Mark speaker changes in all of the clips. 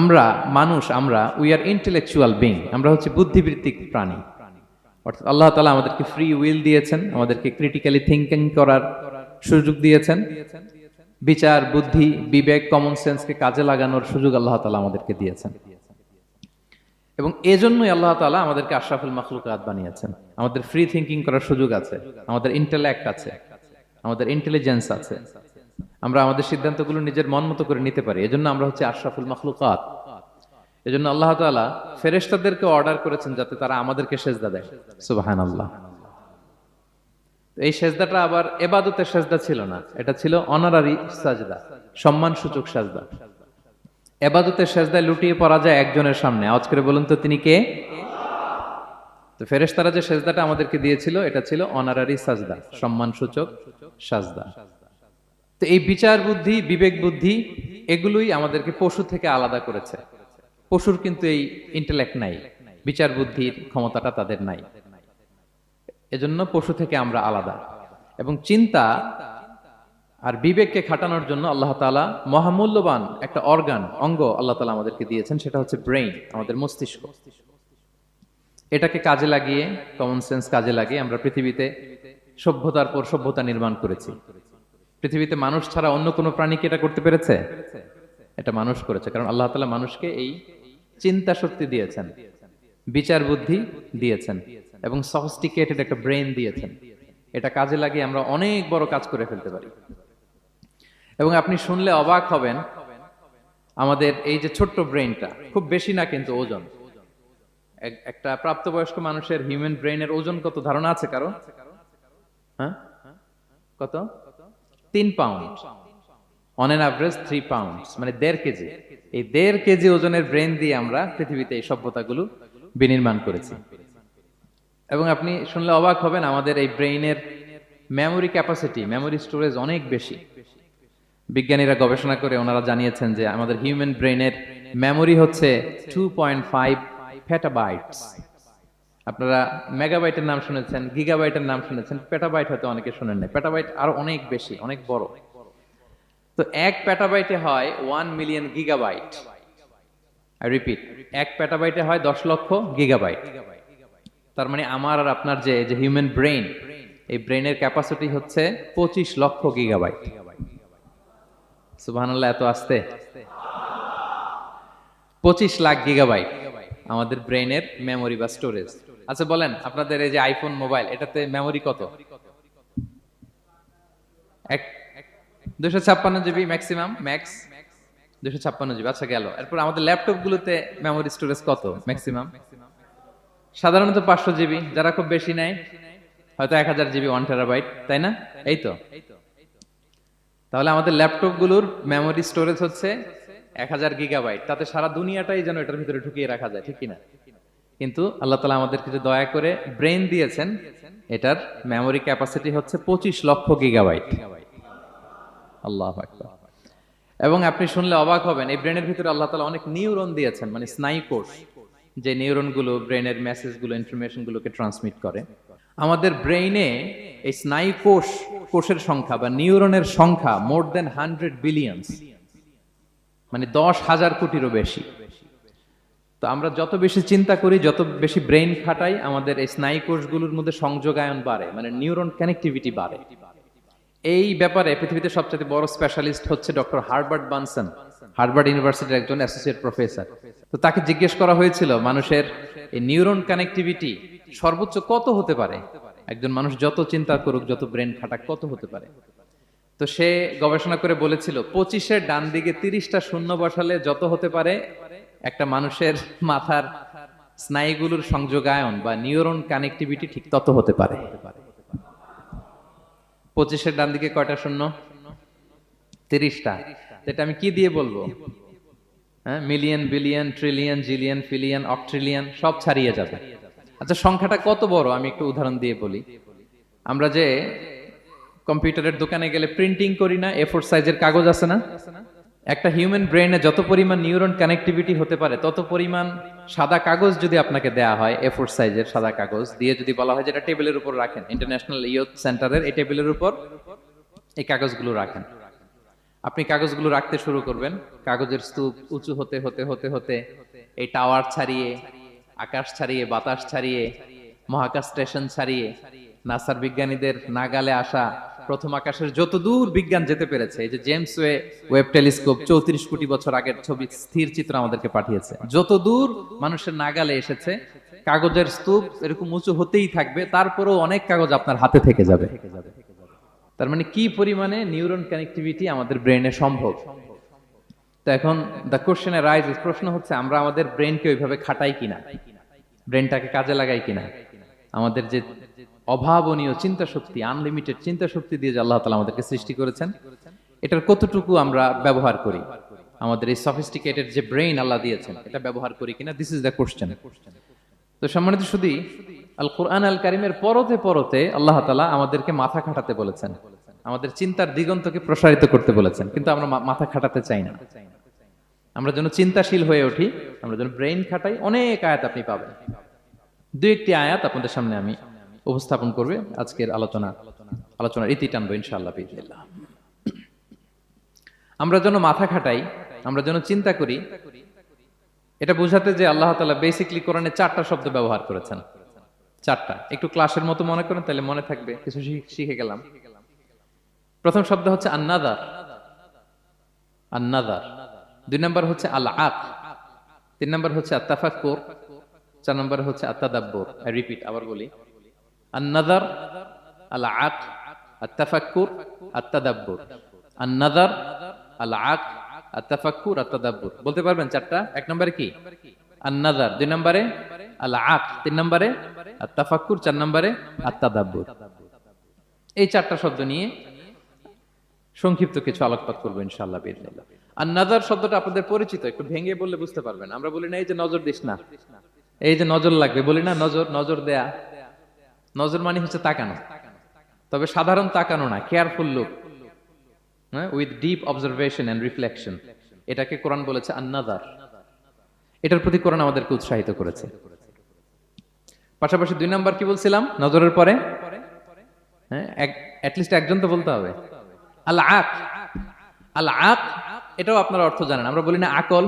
Speaker 1: আমরা, মানুষ আমরা উই আর ইন্টেলেকচুয়াল বিং আমরা হচ্ছে বুদ্ধিবৃত্তিক প্রাণী। অর্থাৎ আল্লাহ তালা আমাদেরকে ফ্রি উইল দিয়েছেন, আমাদেরকে ক্রিটিক্যালি থিঙ্কিং করার সুযোগ দিয়েছেন। বিচার, বুদ্ধি, বিবেক কমন সেন্সকে কাজে লাগানোর সুযোগ আল্লাহ তালা আমাদেরকে দিয়েছেন। এবং এজন্যই আল্লাহ তালা আমাদেরকে আশরাফুল মাখলুকাত বানিয়েছেন। আমাদের ফ্রি থিঙ্কিং করার সুযোগ আছে, আমাদের ইন্টেলেক্ট আছে, আমাদের ইন্টেলিজেন্স আছে। আমরা আমাদের সিদ্ধান্তগুলো নিজের মন মতো করে নিতে পারি। এজন্য আমরা হচ্ছে আশরাফুল মাখলুকাত। এজন্য আল্লাহ তাআলা ফেরেশতাদেরকে অর্ডার করেছেন যাতে তারা আমাদেরকে সেজদা দেয়। সুবহানাল্লাহ। এই সেজদাটা আবার এবাদতের সেজদা ছিল না। এটা ছিল অনারারি সাজদা সম্মান সূচক সাজদা। এবাদতের সেজদায় লুটিয়ে পড়া যায় একজনের সামনে। আওয়াজ করে বলুন তো, তিনি কে? তো ফেরেশতারা যে সেজদাটা আমাদেরকে দিয়েছিল, এটা ছিল অনারারি সাজদা সম্মান সূচক সাজদা। তো এই বিচার বুদ্ধি, বিবেক বুদ্ধি, এগুলোই আমাদেরকে পশু থেকে আলাদা করেছে। পশুর কিন্তু এই ইন্টেলেক্ট নাই, বিচার বুদ্ধির ক্ষমতাটা তাদের নাই। এজন্য পশু থেকে আমরা আলাদা। এবং চিন্তা আর বিবেককে খাটানোর জন্য আল্লাহ তাআলা মহামূল্যবান একটা অর্গান অঙ্গ আল্লাহ তাআলা আমাদেরকে দিয়েছেন, সেটা হচ্ছে ব্রেইন আমাদের মস্তিষ্ক। এটাকে কাজে লাগিয়ে কমন সেন্স কাজে লাগিয়ে আমরা পৃথিবীতে সভ্যতার পর সভ্যতা নির্মাণ করেছি। পৃথিবীতে মানুষ ছাড়া অন্য কোনো প্রাণী কি এটা করতে পেরেছে? এটা মানুষ করেছে, কারণ আল্লাহ তাআলা মানুষকে এই চিন্তা শক্তি দিয়েছেন, বিচার বুদ্ধি দিয়েছেন এবং সফিস্টিকেটেড একটা ব্রেন দিয়েছেন। এটা কাজে লাগিয়ে আমরা অনেক বড় কাজ করে ফেলতে পারি। এবং আপনি শুনলে অবাক হবেন, আমাদের এই যে ছোট্ট ব্রেনটা খুব বেশি না কিন্তু ওজন। এক- একটা প্রাপ্তবয়স্ক মানুষের হিউম্যান ব্রেনের ওজন কত? ধারণা আছে কারও? হ্যাঁ? কত? তিন pound on an average three pound মানে দেড় কেজি। এই দেড় কেজি ওজনের ব্রেন দিয়ে আমরা পৃথিবীতে এই সভ্যতাগুলো বিনির্মাণ করেছি। এবং আপনি শুনলে অবাক হবেন, আমাদের এই ব্রেইনের মেমোরি ক্যাপাসিটি মেমোরি স্টোরেজ অনেক বেশি। বিজ্ঞানীরা গবেষণা করে ওনারা জানিয়েছেন যে আমাদের হিউম্যান ব্রেইনের মেমোরি হচ্ছে টু পয়েন্ট ফাইভ ফেটাবাইটস আপনারা মেগাবাইটের নাম শুনেছেন গিগাবাইটের নাম শুনেছেন পেটাবাইট হয়তো অনেকে শুনেন নাই। পেটাবাইট আরও অনেক বেশি, অনেক বড়। তো এক পেটাবাইটে হয় ওয়ান মিলিয়ন গিগাবাইট রিপিট এক পেটাবাইটে হয় দশ লক্ষ গিগাবাইট তার মানে আমার আর আপনার যে যে হিউম্যান ব্রেইন এই ব্রেইনের ক্যাপাসিটি হচ্ছে পঁচিশ লক্ষ গিগাবাইট সুবহানাল্লাহ, এত আসতে? পঁচিশ লাখ গিগাবাইট আমাদের ব্রেইনের মেমোরি বা স্টোরেজ আচ্ছা বলেন, আপনাদের এই যে আইফোন মোবাইল এটাতে মেমোরি কত? দুশো ছাপ্পান্ন জিবি ম্যাক্সিমাম ম্যাক্স দুশো ছাপ্পান্ন জিবি আচ্ছা গেল। এরপর আমাদের ল্যাপটপ গুলোতে মেমোরি স্টোরেজ কত ম্যাক্সিমাম সাধারণত পাঁচশো জিবি যারা খুব বেশি নেয়, হয়তো এক হাজার জিবি ওয়ান টেরাবাইট তাই না? এই তো। তাহলে আমাদের ল্যাপটপগুলোর মেমোরি স্টোরেজ হচ্ছে এক হাজার গিগাবাইট তাতে সারা দুনিয়াটাই যেন এটার ভিতরে ঢুকিয়ে রাখা যায়, ঠিক কিনা? কিন্তু আল্লাহ তালা আমাদেরকে যে দয়া করে ব্রেন দিয়েছেন, এটার মেমোরি ক্যাপাসিটি হচ্ছে পঁচিশ লক্ষ গিগাবাইট আল্লাহ এবং আপনি শুনলে অবাক হবেন, এই ব্রেনের ভিতরে আল্লাহ তালা অনেক নিউরন দিয়েছেন মানে স্নায়ু কোষ, যে নিউরনগুলো ব্রেনের মেসেজগুলো ইনফরমেশনগুলোকে ট্রান্সমিট করে। আমাদের ব্রেইনে এই স্নায়ু কোষ, কোষের সংখ্যা বা নিউরনের সংখ্যা মোর দেন হান্ড্রেড বিলিয়ন্স মানে দশ হাজার কোটিরও বেশি। তো আমরা যত বেশি চিন্তা করি, যত বেশি ব্রেইন খাটাই, আমাদের এই স্নায়ু কোষগুলোর মধ্যে সংযোগায়ন বাড়ে মানে নিউরন কানেক্টিভিটি বাড়ে। এই ব্যাপারে পৃথিবীতে সবচেয়ে বড় স্পেশালিস্ট হচ্ছে ডক্টর হার্বার্ট বানসন হার্ভার্ড ইউনিভার্সিটির একজন অ্যাসোসিয়েট প্রফেসর তো তাকে জিজ্ঞেস করা হয়েছিল, মানুষের এই নিউরন কানেক্টিভিটি সর্বোচ্চ কত হতে পারে? একজন মানুষ, যত চিন্তা করুক, যত ব্রেন খাটাক, কত হতে পারে? তো সে গবেষণা করে বলেছিল, পঁচিশের ডান দিকে তিরিশটা শূন্য বসালে যত হতে পারে একটা মানুষের মাথার স্নায়ুগুলোর সংযোগায়ন বা নিউরন কানেক্টিভিটি ঠিক তত হতে পারে। পঁচিশের ডান দিকে কয়টা শূন্য? তিরিশটা। এটা আমি কি দিয়ে বলব? হ্যাঁ মিলিয়ন, বিলিয়ন, ট্রিলিয়ন, জিলিয়ন, ফিলিয়ন, অকট্রিলিয়ন, সব ছাড়িয়ে যাবে। আচ্ছা সংখ্যাটা কত বড়? আমি একটু উদাহরণ দিয়ে বলি। আমরা যে কম্পিউটারের দোকানে গেলে প্রিন্টিং করি না এ ফোর সাইজের কাগজ আছে না? একটা হিউম্যান ব্রেনে যত পরিমাণ নিউরন কানেক্টিভিটি হতে পারে, তত পরিমাণ সাদা কাগজ যদি আপনাকে দেয়া হয় এ ফোর সাইজের সাদা কাগজ দিয়ে যদি বলা হয় যেটা টেবিলের উপর রাখেন ইন্টারন্যাশনাল ইয়ুথ সেন্টারের এই টেবিলের উপর এই কাগজগুলো রাখেন। আপনি কাগজগুলো রাখতে শুরু করবেন, কাগজের স্তূপ উঁচু হতে হতে হতে হতে, এই টাওয়ার ছাড়িয়ে, আকাশ ছাড়িয়ে, বাতাস ছাড়িয়ে, মহাকাশ স্টেশন ছাড়িয়ে, নাসার বিজ্ঞানীদের নাগালে আসা প্রথম আকাশের যত দূর বিজ্ঞান যেতে পেরেছে এই যে জেমস ওয়ে ওয়েব টেলিস্কোপ চৌত্রিশ কোটি বছর আগের ছবি স্থির চিত্র আমাদেরকে পাঠিয়েছে। যত দূর মানুষের নাগালে এসেছে কাগজের স্তূপ এরকম উঁচু হতেই থাকবে তারপরেও অনেক কাগজ আপনার হাতে থেকে যাবে। তার মানে কি পরিমাণে নিউরন কানেক্টিভিটি আমাদের ব্রেনে সম্ভব? তো এখন দ্য কোশ্চেন রাইজ প্রশ্ন হচ্ছে আমরা আমাদের ব্রেনকে ওইভাবে খাটাই কিনা? ব্রেনটাকে কাজে লাগাই কিনা? আমাদের যে অভাবনীয় চিন্তা শক্তি আনলিমিটেড চিন্তা শক্তি দিয়ে যে আল্লাহ তালা আমাদেরকে সৃষ্টি করেছেন, এটার কতটুকু আমরা ব্যবহার করি? আমাদের এই সফিস্টিকেটেড যে ব্রেইন আল্লাহ দিয়েছেন, এটা ব্যবহার করি কিনা? দিস ইজ দ্য কোশ্চেন তো সম্মানিত শুধু আল কোরআন আল কারিমের পরতে পরতে আল্লাহ তালা আমাদেরকে মাথা খাটাতে বলেছেন। আমাদের চিন্তার দিগন্তকে প্রসারিত করতে বলেছেন, কিন্তু আমরা মাথা খাটাতে চাই না। আমরা যেন চিন্তাশীল হয়ে উঠি, আমরা যেন ব্রেইন খাটাই, অনেক আয়াত আপনি পাবেন। দুই একটি আয়াত আপনাদের সামনে আমি উপস্থাপন করবে আজকের আলোচনা, আলোচনার ইতি টানবো ইনশাআল্লাহ বিদিল্লাহ আমরা যেন মাথা খাটাই, আমরা যেন চিন্তা করি, এটা বোঝাতে যে আল্লাহ তালা বেসিকলি কোরআনে চারটা শব্দ ব্যবহার করেছেন। চারটা। একটু ক্লাসের মতো মনে করেন, তাহলে মনে থাকবে, কিছু শিখে গেলাম। প্রথম শব্দ হচ্ছে আন্নাদার। আন্নাদার। দুই নম্বর হচ্ছে আল আক তিন নম্বর হচ্ছে আত্তাফাক্কুর। চার নম্বর হচ্ছে আত্তাদাব্বুর। আই রিপিট আবার বলি। আক আত্তাফাক্কুর আত্তাদাব্বুর আন্নাদার আল আক আত্তাফাক্কুর আত্তাদাব্বুর বলতে পারবেন চারটা? এক নম্বরে কি? আন্নাদার দুই নম্বরে আক তিন নম্বরে আত্তাফাক্কুর চার নম্বরে আত্তাদাব্বুর এই চারটা শব্দ নিয়ে সংক্ষিপ্ত কিছু আলোকপাত করব ইনশাআল্লাহ বিদিনিল্লাহ আর নাজার শব্দটা আপনাদের পরিচিত, একটু ভেঙে বললে বুঝতে পারবেন। আমরা বলি না, এই যে নজর দিস না। এই যে নজর লাগবে, বলি না, নজর নজর দেয়া। নজর মানে হচ্ছে তাকানো। তবে সাধারণ তাকানো না কেয়ারফুল লুক হ্যাঁ with deep observation and reflection এটাকে কোরআন বলেছে আন্নাদার এটার প্রতি কোরআন আমাদেরকে উৎসাহিত করেছে। পাশাপাশি দুই নাম্বার কি বলছিলাম? নজরের পরে? হ্যাঁ একজন তো বলতে হবে। আল আক আক এটাও আপনারা অর্থ জানেন। আমরা বলি না আকল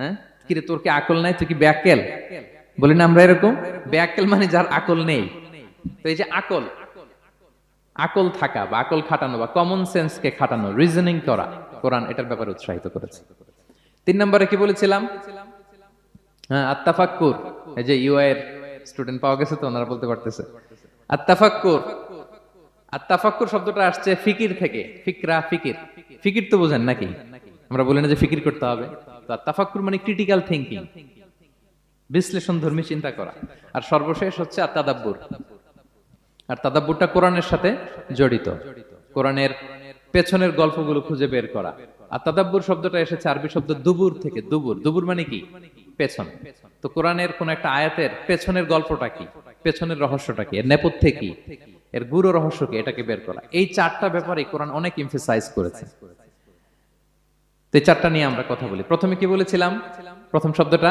Speaker 1: হ্যাঁ কিরে তোর কি আকল নাই? তুই কি ব্যাকেল? বলি না আমরা এরকম? ব্যাকেল মানে যার আকল নেই। তো এই যে আকল আকল থাকা বা আকল খাটানো বা কমন সেন্সকে খাটানো রিজনিং করা, কোরআন এটার ব্যাপারে উৎসাহিত করেছে। তিন নম্বরে কি বলেছিলাম? হ্যাঁ এই যে ইউআই এর স্টুডেন্ট পাওয়া গেছে তো, ওনারা বলতে পারতেছে। শব্দটা আসছে ফিকির থেকে, ফিকরা, ফিকির। ফিকির তো বোঝেন নাকি? আমরা বলি না যে ফিকির করতে হবে। তো মানে ক্রিটিক্যাল বিশ্লেষণ ধর্মী চিন্তা করা। আর সর্বশেষ হচ্ছে আত্মাদাব্বুর। আর তাদাব্বুরটা কোরআনের সাথে জড়িত। কোরআনের পেছনের গল্পগুলো খুঁজে বের করা। আর তাদাব্বুর শব্দটা এসেছে আরবি শব্দ দুবুর থেকে। দুবুর। দুবুর মানে কি? পেছন। তো কোরআনের কোন একটা আয়াতের পেছনের গল্পটা কি? পেছনের রহস্যটা কি? এর নেপথ্যে কি? এর গুরু রহস্য কি? এটাকে বের করা। এই চারটা ব্যাপারে কোরআন অনেক ইমফেসাইজ করেছে। তো চারটা নিয়ে আমরা কথা বলি। প্রথমে কি বলেছিলাম? প্রথম শব্দটা?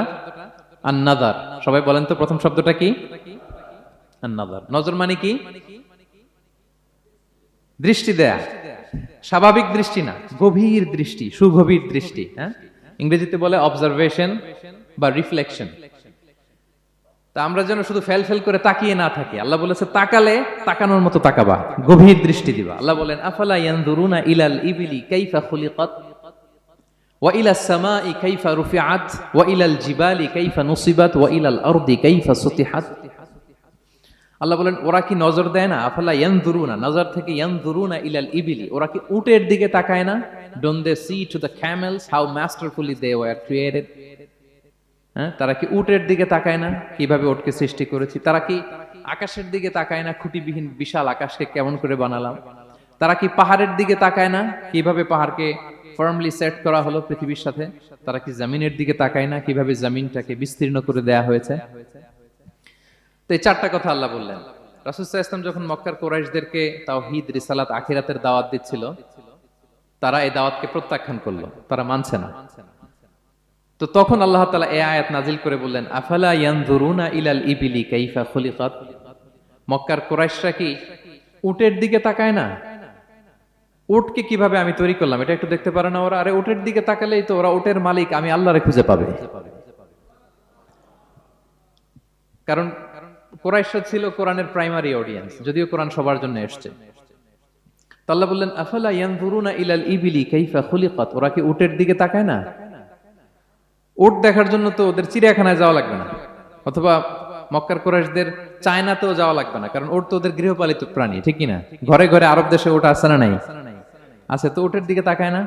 Speaker 1: আন্নাদার। সবাই বলেন তো প্রথম শব্দটা কি? আন্নাদার। নজর মানে কি? দৃষ্টি দেয়া। স্বাভাবিক দৃষ্টি না, গভীর দৃষ্টি, সুগভীর দৃষ্টি হ্যাঁ? ইংরেজিতে বলে অবজারভেশন বা রিফ্লেকশন তা আমরা যেন শুধু ফেল ফেল করে তাকিয়ে না থাকি। আল্লাহ বলেছে, তাকালে তাকানোর মতো তাকাবা, গভীর দৃষ্টি দিবা। আল্লাহ বলেন, আফালা ইয়ানদুরুনা ইলাল ইবিলি কাইফা খুলিকাত? ওয়া ইলাস সামাই কাইফা রুফিআত? ওয়া ইলাল জিবালি কাইফা নুসিবাত? ওয়া ইলাল আরদি কাইফা সুতিহাত? আল্লাহ বলেন, ওরা কি নজর দেয় না? আফালা ইয়ানদুরুনা নজর থেকে ইয়ানদুরুনা ইলাল ইবিলি, ওরা কি উটের দিকে তাকায় না? Don't they see to the camels how masterfully they were created হ্যাঁ তারা কি উটের দিকে তাকায় না? কীভাবে ওটকে সৃষ্টি করেছি? তারা কি আকাশের দিকে তাকায় না? খুঁটিবিহীন বিশাল আকাশকে কেমন করে বানালাম? তারা কি পাহাড়ের দিকে তাকায় না? কীভাবে পাহাড়কে ফার্মলি সেট করা হলো পৃথিবীর সাথে? তারা কি জমিনের দিকে তাকায় না? কীভাবে জমিনটাকে বিস্তীর্ণ করে দেয়া হয়েছে? তো এই চারটা কথা আল্লাহ বললেন। রাসুসাহ ইসলাম যখন মক্কার কোরাইশদেরকে তাও হিদ রিসালাত, আখিরাতের দাওয়াত দিচ্ছিল, তারা এই দাওয়াতকে প্রত্যাখ্যান করল। তারা মানছে না। তো তখন আল্লাহ তালা এ আয়াত নাজিল করে বললেন, আফালা ইলাল ইবিলি কাইফা খুলিকাত? মক্কার কোরাইশরা কি উটের দিকে তাকায় না? উটকে কীভাবে আমি তৈরি করলাম? এটা একটু দেখতে পারে না ওরা। আরে, উটের দিকে তাকালেই তো ওরা উটের মালিক, আমি আল্লাহরে খুঁজে পাবে। কারণ কোরাইশা ছিল কোরআনের প্রাইমারি অডিয়েন্স যদিও কোরআন সবার জন্য এসছে। তো আল্লাহ বললেন, আফালা ইয়ানজুরুনা ইলাল ইবিলি কাইফা খুলিকাত? ওরা কি উটের দিকে তাকায় না? উট দেখার জন্য তো ওদের চিড়িয়াখানায় যাওয়া লাগবে না। অথবা মক্কার কোরাইশদের চায়নাতেও যাওয়া লাগবে না, কারণ ওট তো ওদের গৃহপালিত প্রাণী, ঠিক কি না? ঘরে ঘরে আরব দেশে ওটা আছে না নাই? আছে, তো উটের দিকে তাকায় না?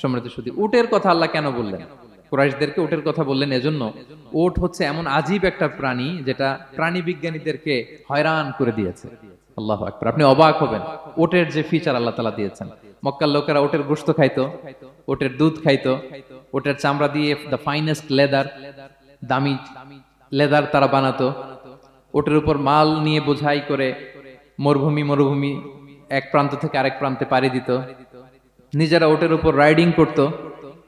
Speaker 1: সম্রাট শুধু উটের কথা আল্লাহ কেন বললেন? কুরাইশদেরকে উটের কথা বললেন এজন্য ওট হচ্ছে এমন আজীব একটা প্রাণী যেটা প্রাণী বিজ্ঞানীদেরকে হয়রান করে দিয়েছে। আল্লাহ আকবার। আপনি অবাক হবেন ওটের যে ফিচার আল্লাহ তালা দিয়েছেন। মক্কার লোকেরা ওটের গোস্ত খাইতো ওটের দুধ খাইতো ওটের চামড়া দিয়ে দ্য ফাইনেস্ট লেদার দামি লেদার তারা বানাতো। ওটের উপর মাল নিয়ে বোঝাই করে মরুভূমি মরুভূমি এক প্রান্ত থেকে আরেক প্রান্তে পাড়ি দিত। নিজেরা ওটের উপর রাইডিং করত।